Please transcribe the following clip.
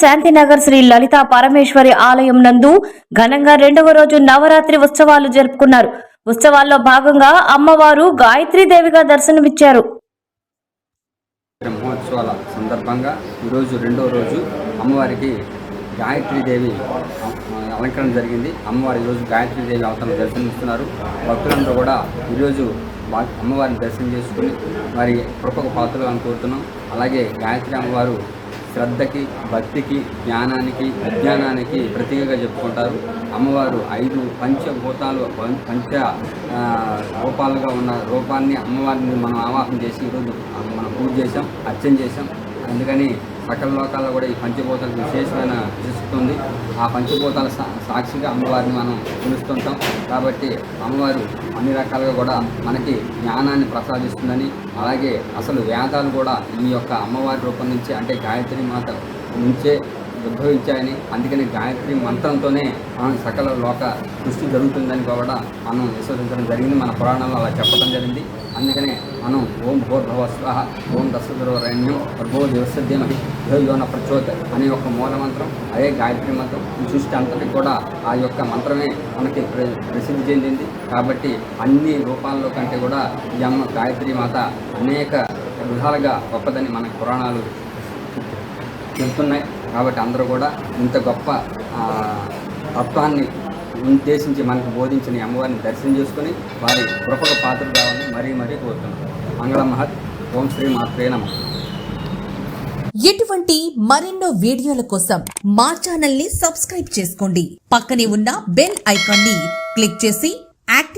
శాంతినగర్ శ్రీ లలితా పరమేశ్వరి ఆలయం నందు ఘనంగా రెండవ రోజు నవరాత్రి ఉత్సవాలు జరుపుకున్నారు. ఉత్సవాల్లో భాగంగా అమ్మవారు గాయత్రీదేవిగా దర్శనమిచ్చారు. బ్రహ్మోత్సవాల సందర్భంగా ఈరోజు రెండో రోజు అమ్మవారికి గాయత్రీదేవి అలంకరణ జరిగింది. అమ్మవారి ఈరోజు గాయత్రీదేవి అవతరణ దర్శనమిస్తున్నారు. భక్తులందరూ కూడా ఈరోజు అమ్మవారిని దర్శనం చేసుకుని వారి కృపకు పాత్రలు అని కోరుతున్నాం. అలాగే గాయత్రి అమ్మవారు శ్రద్ధకి భక్తికి జ్ఞానానికి విజ్ఞానానికి ప్రతీకగా చెప్పుకుంటారు. అమ్మవారు ఐదు పంచభూతాలు పం- పంచ రూపాలుగా ఉన్న రూపాన్ని అమ్మవారిని మనం ఆవాహన చేసి ఈరోజు మనం పూజ చేసాం అర్చన చేసాం అందుకని సకల లోకాల్లో కూడా ఈ పంచభూతాలకు విశేషమైన విశిస్తుంది ఆ పంచభూతాల సాక్షిగా అమ్మవారిని మనం పిలుస్తుంటాం కాబట్టి అమ్మవారు అన్ని రకాలుగా కూడా మనకి జ్ఞానాన్ని ప్రసాదిస్తుందని అలాగే అసలు వేదాలు కూడా ఈ యొక్క అమ్మవారి రూపం నుంచి అంటే గాయత్రి మాత నుంచే ఉద్భవించాయని అందుకని గాయత్రి మంత్రంతోనే మనం సకల లోక దృష్టి జరుగుతుందని కూడా మనం విశ్వసించడం జరిగింది. మన పురాణంలో అలా చెప్పడం జరిగింది. అందుకనే మనం ఓం భూర్భవ స్వాహ ఓం దశద్రవరణ్యం ప్రభో దేవసద్యమహి యోన ప్రచోద్ అనే ఒక మూల మంత్రం అదే గాయత్రి మంత్రం. ఈ సృష్టి కూడా ఆ యొక్క మంత్రమే మనకి ప్ర- ప్రసిద్ధి చెందింది. కాబట్టి అన్ని రూపాల్లో కంటే కూడా ఈ అమ్మ గాయత్రి మాత అనేక విధాలుగా గొప్పదని మన పురాణాలు చెబుతున్నాయి కాబట్టి అందరూ కూడా ఇంత గొప్ప తత్వాన్ని ఉద్దేశించి మనకు బోధించిన అమ్మవారిని దర్శనం చేసుకుని వారి కృపక పాత్ర కావాలని మరీ మరీ కోరుతున్నాం. మంగళ మహత్. ఓం శ్రీ మాత్రే నమః. ఇటువంటి మరెన్నో వీడియోల కోసం మా ఛానల్ని సబ్స్క్రైబ్ చేసుకోండి. పక్కనే ఉన్న బెల్ ఐకాన్ని క్లిక్ చేసి యాక్టివ్